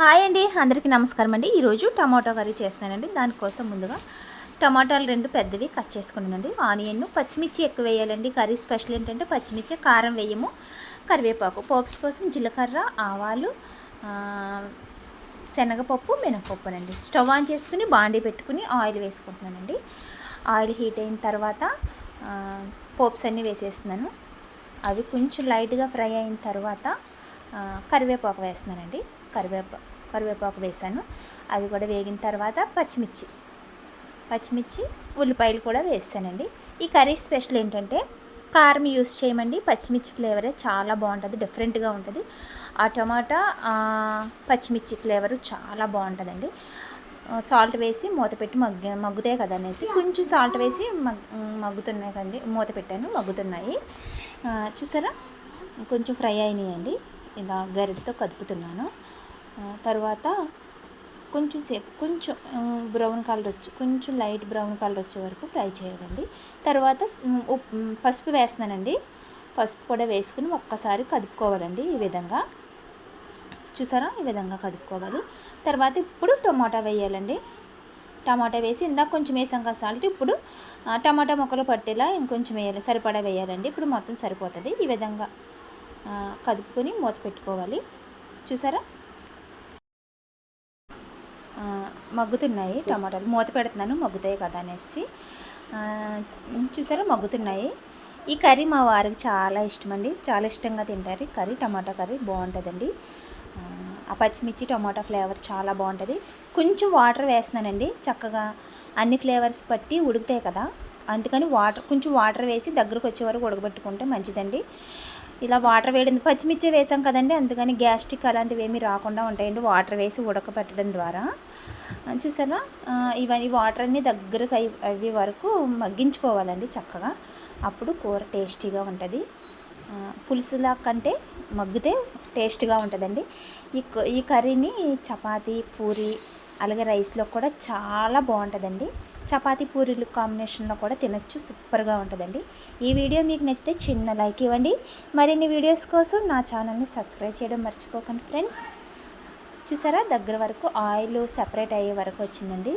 Hi అండి అందరికీ నమస్కారం అండి. ఈరోజు టమాటో కర్రీ చేస్తున్నానండి. దానికోసం ముందుగా టమాటాలు రెండు పెద్దవి కట్ చేసుకున్నానండి. ఆనియన్ పచ్చిమిర్చి ఎక్కువ వేయాలండి. కర్రీ స్పెషల్ ఏంటంటే పచ్చిమిర్చి కారం వేయము కరివేపాకు పోప్స్ కోసం జీలకర్ర ఆవాలు శనగపప్పు మినపప్పునండి స్టవ్ ఆన్ చేసుకుని బాండీ పెట్టుకుని ఆయిల్ వేసుకుంటున్నానండి. ఆయిల్ హీట్ అయిన తర్వాత పోప్స్ అన్నీ వేసేస్తున్నాను. అవి కొంచెం లైట్గా ఫ్రై అయిన తర్వాత కరివేపాకు వేస్తున్నానండి. కరివేపాకు కరివేపాకు వేసాను. అవి కూడా వేగిన తర్వాత పచ్చిమిర్చి పచ్చిమిర్చి ఉల్లిపాయలు కూడా వేస్తానండి ఈ కర్రీ స్పెషల్ ఏంటంటే కారం యూస్ చేయమండి. పచ్చిమిర్చి ఫ్లేవరే చాలా బాగుంటుంది డిఫరెంట్గా ఉంటుంది. ఆ టమాటా పచ్చిమిర్చి ఫ్లేవరు చాలా బాగుంటుందండి. సాల్ట్ వేసి మూత పెట్టి మగ్గ మగ్గుతాయి కదా అనేసి కొంచెం సాల్ట్ వేసి మగ్ మగ్గుతున్నాయి కదండి. మూత పెట్టాను మగ్గుతున్నాయి. చూసారా? కొంచెం ఫ్రై అయినాయండి. ఇలా గరిటతో కదుపుతున్నాను. తర్వాత కొంచెం సేపు కొంచెం బ్రౌన్ కలర్ వచ్చి కొంచెం లైట్ బ్రౌన్ కలర్ వచ్చే వరకు ఫ్రై చేయాలండి. తర్వాత ఉప్- పసుపు వేస్తున్నానండి. పసుపు కూడా వేసుకుని ఒక్కసారి కదుపుకోవాలండి ఈ విధంగా. చూసారా? ఈ విధంగా కదుపుకోవాలి. తర్వాత ఇప్పుడు టమాటా వేయాలండి. టమాటా వేసి ఇందాక కొంచెం వేసాం కదా సాల్ట్ ఇప్పుడు టమాటా మొక్కలు పట్టేలా ఇంకొంచెం వేయాలి. సరిపడా వేయాలండి. ఇప్పుడు మొత్తం సరిపోతుంది. ఈ విధంగా కదుపుకొని మూత పెట్టుకోవాలి. చూసారా? మగ్గుతున్నాయి టమాటాలు. మూత పెడుతున్నాను మగ్గుతాయి కదా అనేసి. చూసారా మగ్గుతున్నాయి ఈ కర్రీ మా వారికి చాలా ఇష్టం అండి చాలా ఇష్టంగా తింటారు. ఈ కర్రీ టమాటా కర్రీ బాగుంటుందండి. ఆ, ఆ పచ్చిమిర్చి టమాటా ఫ్లేవర్ చాలా బాగుంటుంది. కొంచెం వాటర్ వేస్తున్నానండి. చక్కగా అన్ని ఫ్లేవర్స్ పట్టి ఉడుకుతాయి కదా. అందుకని వాటర్ కొంచెం వాటర్ వేసి దగ్గరకు వచ్చే వరకు ఉడకబెట్టుకుంటే మంచిదండి. ఇలా వాటర్ వేయడం పచ్చిమిర్చి వేసాం కదండి. అందుకని గ్యాస్ట్రిక్ అలాంటివి ఏమీ రాకుండా ఉంటాయండి. వాటర్ వేసి ఉడకబెట్టడం ద్వారా. చూసారా? ఇవన్నీ వాటర్ అన్నీ దగ్గరకు అయ్యి అయ్యే వరకు మగ్గించుకోవాలండి చక్కగా. అప్పుడు కూర టేస్టీగా ఉంటుంది. పులుసులా కంటే మగ్గితే టేస్ట్గా ఉంటుందండి. ఈ క- ఈ కర్రీని చపాతీ పూరి అలాగే రైస్లో కూడా చాలా బాగుంటుందండి. చపాతీ పూరీలు కాంబినేషన్లో కూడా తినొచ్చు. సూపర్గా ఉంటుందండి. ఈ వీడియో మీకు నచ్చితే చిన్న లైక్ ఇవ్వండి. మరిన్ని వీడియోస్ కోసం నా ఛానల్ని సబ్స్క్రైబ్ చేయడం మర్చిపోకండి ఫ్రెండ్స్. చూసారా? దగ్గర వరకు ఆయిల్ సెపరేట్ అయ్యే వరకు వచ్చిందండి.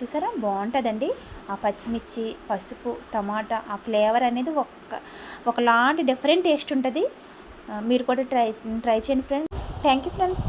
చూసారా? బాగుంటుందండి. ఆ పచ్చిమిర్చి పసుపు టమాటా ఆ ఫ్లేవర్ అనేది ఒక ఒకలాంటి డిఫరెంట్ టేస్ట్ ఉంటుంది. మీరు కూడా ట్రై ట్రై చేయండి ఫ్రెండ్స్. Thank you friends.